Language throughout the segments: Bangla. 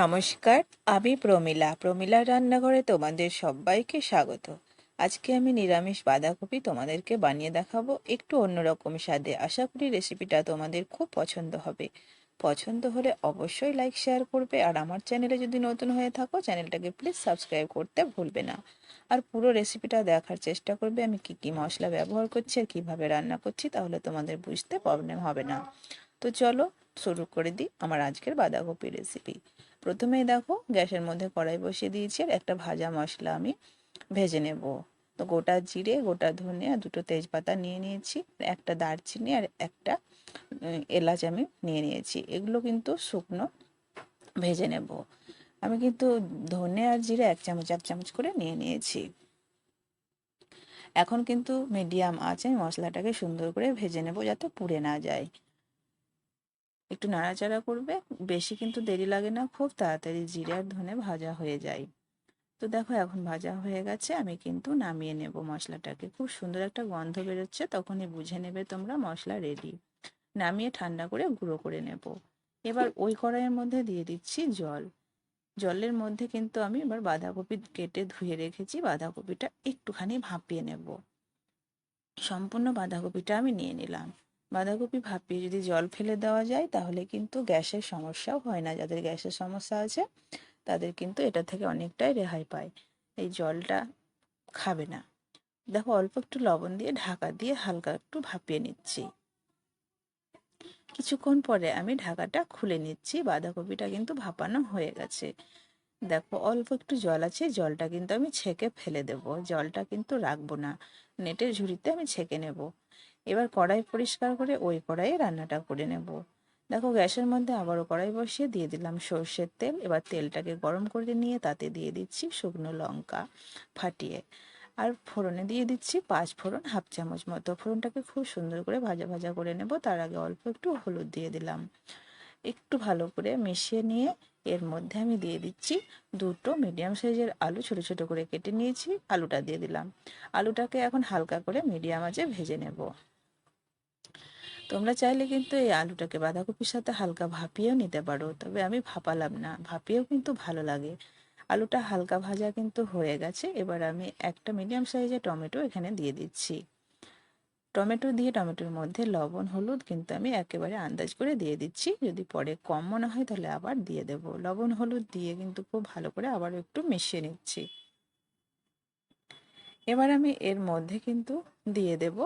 নমস্কার, আমি প্রমিলা। প্রমিলার রান্নাঘরে তোমাদের সবাইকে স্বাগত। আজকে আমি নিরামিষ বাঁধাকপি তোমাদেরকে বানিয়ে দেখাবো একটু অন্যরকম স্বাদে। আশা করি রেসিপিটা তোমাদের খুব পছন্দ হবে। পছন্দ হলে অবশ্যই লাইক, শেয়ার করবে আর আমার চ্যানেলে যদি নতুন হয়ে থাকো, চ্যানেলটাকে প্লিজ সাবস্ক্রাইব করতে ভুলবে না। আর পুরো রেসিপিটা দেখার চেষ্টা করবে আমি কি কি মশলা ব্যবহার করছি আর কীভাবে রান্না করছি, তাহলে তোমাদের বুঝতে প্রবলেম হবে না। তো চলো শুরু করে দিই আমার আজকের বাঁধাকপি রেসিপি প্রথমেই দেখো গ্যাসের মধ্যে কড়াই বসিয়ে দিয়েছি আর একটা ভাজা মশলা আমি ভেজে নেব। তো গোটা জিরে, গোটা ধনে আর দুটো তেজপাতা নিয়ে নিয়েছি, একটা দারচিনি আর একটা এলাচ আমি নিয়ে নিয়েছি। এগুলো কিন্তু শুকনো ভেজে নেব। আমি কিন্তু ধনে আর জিরে এক চামচ এক চামচ করে নিয়ে নিয়েছি। এখন কিন্তু মিডিয়াম আছে মশলাটাকে সুন্দর করে ভেজে নেব যাতে পুড়ে না যায়। একটু নাড়াচাড়া করবে, বেশি কিন্তু দেরি লাগে না, খুব তাড়াতাড়ি জিরে আর ধনে ভাজা হয়ে যায়। তো দেখো এখন ভাজা হয়ে গেছে, আমি কিন্তু নামিয়ে নেব মশলাটাকে। খুব সুন্দর একটা গন্ধ বেরোচ্ছে, তখনই বুঝে নেবে তোমরা মশলা রেডি নামিয়ে ঠান্ডা করে গুঁড়ো করে নেব। এবার ওই কড়াইয়ের মধ্যে দিয়ে দিচ্ছি জল। জলের মধ্যে কিন্তু আমি এবার বাঁধাকপি কেটে ধুয়ে রেখেছি, বাঁধাকপিটা একটুখানি ভাপিয়ে নেব। সম্পূর্ণ বাঁধাকপিটা আমি নিয়ে নিলাম। বাঁধাকপি ভাপিয়ে যদি জল ফেলে দেওয়া যায়, তাহলে কিন্তু গ্যাসের সমস্যাও হয় না। যাদের গ্যাসের সমস্যা আছে, তাদের কিন্তু এটা থেকে অনেকটাই রেহাই পায়। এই জলটা খাবে না। দেখো, অল্প একটু লবণ দিয়ে ঢাকা দিয়ে হালকা একটু ভাপিয়ে নিচ্ছি। কিছুক্ষণ পরে আমি ঢাকাটা খুলে নিচ্ছি। বাঁধাকপিটা কিন্তু ভাপানো হয়ে গেছে। দেখো, অল্প একটু জল আছে, জলটা কিন্তু আমি ছেঁকে ফেলে দেব। জলটা কিন্তু রাখব না। নেটের ঝুড়িতে আমি ছেঁকে নেব। এবার কড়াই পরিষ্কার করে ওই কড়াইয়ে রান্নাটা করে নেব। দেখো গ্যাসের মধ্যে আবারও কড়াই বসিয়ে দিয়ে দিলাম সর্ষের তেল। এবার তেলটাকে গরম করে নিয়ে তাতে দিয়ে দিচ্ছি শুকনো লঙ্কা ফাটিয়ে। আর ফোড়নে দিয়ে দিচ্ছি পাঁচ ফোড়ন হাফ চামচ মতো। ফোড়নটাকে খুব সুন্দর করে ভাজা ভাজা করে নেব। তার আগে অল্প একটু হলুদ দিয়ে দিলাম। একটু ভালো করে মিশিয়ে নিয়ে এর মধ্যে আমি দিয়ে দিচ্ছি দুটো মিডিয়াম সাইজের আলু, ছোট ছোট করে কেটে নিয়েছি। আলুটা দিয়ে দিলাম। আলুটাকে এখন হালকা করে মিডিয়াম আঁচে ভেজে নেব। তোমরা চাইলে কিন্তু এই আলুটাকে বাঁধাকপির সাথে হালকা ভাপিয়েও নিতে পারো। তবে আমি ভাপালাম না, ভাপিয়েও কিন্তু ভালো লাগে। আলুটা হালকা ভাজা কিন্তু হয়ে গেছে, এবার আমি একটা মিডিয়াম সাইজের টমেটো এখানে দিয়ে দিচ্ছি। টমেটো দিয়ে টমেটোর মধ্যে লবণ, হলুদ কিন্তু আমি একেবারে আন্দাজ করে দিয়ে দিচ্ছি। যদি পরে কম মনে হয় তাহলে আবার দিয়ে দেব। লবণ, হলুদ দিয়ে কিন্তু খুব ভালো করে আবার একটু মিশিয়ে নিচ্ছি। এবার আমি এর মধ্যে কিন্তু দিয়ে দেব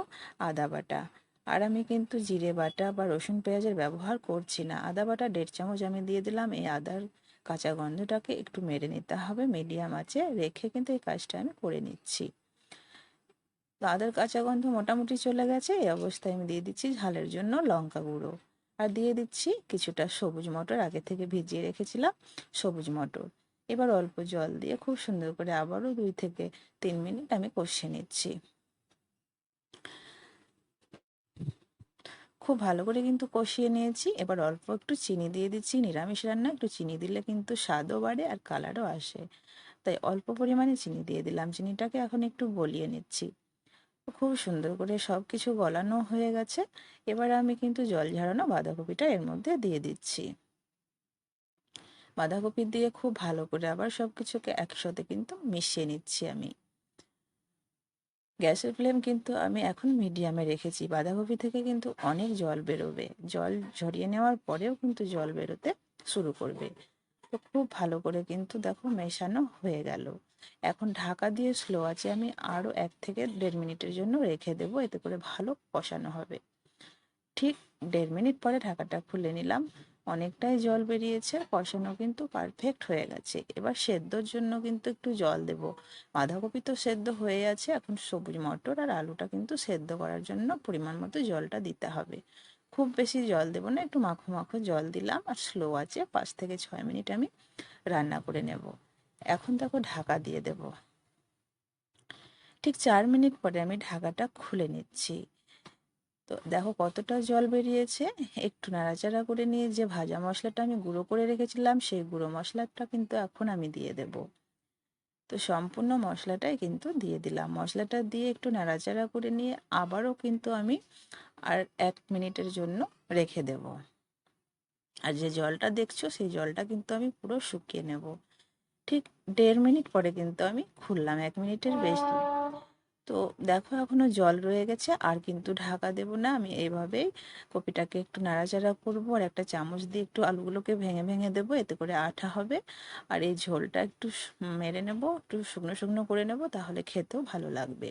আদা বাটা। আর আমি কিন্তু জিরে বাটা বা রসুন পেঁয়াজের ব্যবহার করছি না। আদা বাটা দেড় চামচ আমি দিয়ে দিলাম। এই আদার কাঁচা গন্ধটাকে একটু মেরে নিতে হবে। মিডিয়াম আছে রেখে কিন্তু এই কাজটা আমি করে নিচ্ছি। তো আদার কাঁচা গন্ধ মোটামুটি চলে গেছে। এই অবস্থায় আমি দিয়ে দিচ্ছি ঝালের জন্য লঙ্কা গুঁড়ো। আর দিয়ে দিচ্ছি কিছুটা সবুজ মটর। আগে থেকে ভিজিয়ে রেখেছিলাম সবুজ মটর। এবার অল্প জল দিয়ে খুব সুন্দর করে আবারও দুই থেকে তিন মিনিট আমি কষিয়ে নিচ্ছি। খুব ভালো করে কিন্তু কষিয়ে নিয়েছি। এবার অল্প একটু চিনি দিয়ে দিচ্ছি। নিরামিষ রান্না, একটু চিনি দিলে কিন্তু স্বাদও বাড়ে আর কালারও আসে। তাই অল্প পরিমাণে চিনি দিয়ে দিলাম। চিনিটাকে এখন একটু গলিয়ে নিচ্ছি। খুব সুন্দর করে সব কিছু গলানো হয়ে গেছে। এবার আমি কিন্তু জল ঝাড়ানো বাঁধাকপিটা এর মধ্যে দিয়ে দিচ্ছি। বাঁধাকপি দিয়ে খুব ভালো করে আবার সব কিছুকে একসাথে কিন্তু মিশিয়ে নিচ্ছি আমি। গ্যাসের ফ্লেম কিন্তু আমি এখন মিডিয়ামে রেখেছি। বাঁধাকপি থেকে কিন্তু অনেক জল বেরোবে। জল ঝরিয়ে নেওয়ার পরেও কিন্তু জল বেরোতে শুরু করবে। তো খুব ভালো করে কিন্তু দেখো মেশানো হয়ে গেল। এখন ঢাকা দিয়ে স্লো আছে আমি আরও এক থেকে দেড় মিনিটের জন্য রেখে দেবো। এতে করে ভালো কষানো হবে। ঠিক দেড় মিনিট পরে ঢাকাটা খুলে নিলাম। অনেকটাই জল বেরিয়েছে, কষানো কিন্তু পারফেক্ট হয়ে গেছে। এবার সেদ্ধর জন্য কিন্তু একটু জল দেব। বাঁধাকপি তো সেদ্ধ হয়ে আছে, এখন সবুজ মটর আর আলুটা কিন্তু সেদ্ধ করার জন্য পরিমাণ মতো জলটা দিতে হবে। খুব বেশি জল দেবো না, একটু মাখো মাখো জল দিলাম আর স্লো আছে, পাঁচ থেকে ছয় মিনিট আমি রান্না করে নেব। এখন তাকে ঢাকা দিয়ে দেব। ঠিক চার মিনিট পরে আমি ঢাকাটা খুলে নিচ্ছি। তো দেখো কতটা জল বেরিয়েছে। একটু নাড়াচাড়া করে নিয়ে যে ভাজা মশলাটা আমি গুঁড়ো করে রেখেছিলাম, সেই গুঁড়ো মশলাটা কিন্তু এখন আমি দিয়ে দেব। তো সম্পূর্ণ মশলাটাই কিন্তু দিয়ে দিলাম। মশলাটা দিয়ে একটু নাড়াচাড়া করে নিয়ে আবারও কিন্তু আমি আর এক মিনিটের জন্য রেখে দেব। আর যে জলটা দেখছ, সেই জলটা কিন্তু আমি পুরো শুকিয়ে নেব। ঠিক দেড় মিনিট পরে কিন্তু আমি খুললাম। এক মিনিটের বেশি তো দেখো এখনও জল রয়ে গেছে, আর কিন্তু ঢাকা দেব না। আমি এইভাবেই কপিটাকে একটু নাড়াচাড়া করব আর একটা চামচ দিয়ে একটু আলুগুলোকে ভেঙে ভেঙে দেবো, এতে করে আঠা হবে। আর এই ঝোলটা একটু মেরে নেব, একটু শুকনো শুকনো করে নেব, তাহলে খেতেও ভালো লাগবে।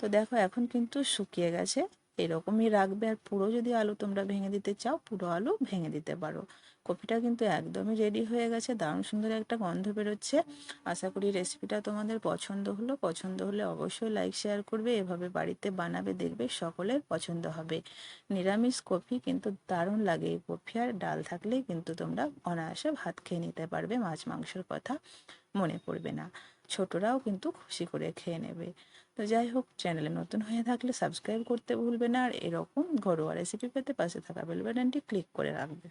তো দেখো এখন কিন্তু শুকিয়ে গেছে। এরকমই রাখবে আর পুরো যদি আলু তোমরা ভেঙে দিতে চাও, পুরো আলু ভেঙে দিতে পারো। কপিটা কিন্তু একদমই রেডি হয়ে গেছে, দারুণ সুন্দর একটা গন্ধ বেরোচ্ছে। আশা করি রেসিপিটা তোমাদের পছন্দ হলো। পছন্দ হলে অবশ্যই লাইক শেয়ার করবে, এভাবে বাড়িতে বানাবে, দেখবে সকলের পছন্দ হবে। নিরামিষ কফি কিন্তু দারুণ লাগে এই কফি আর ডাল থাকলেই কিন্তু তোমরা অনায়াসে ভাত খেয়ে নিতে পারবে, মাছ মাংসের কথা মনে পড়বে না। ছোটরাও কিন্তু খুশি করে খেয়ে নেবে। তো যাই হোক চ্যানেলে নতুন হয়ে থাকলে সাবস্ক্রাইব করতে ভুলবে না। আর এরকম ঘরোয়া রেসিপি পেতে পাশে থাকা বেল বাটনটি ক্লিক করে রাখবে।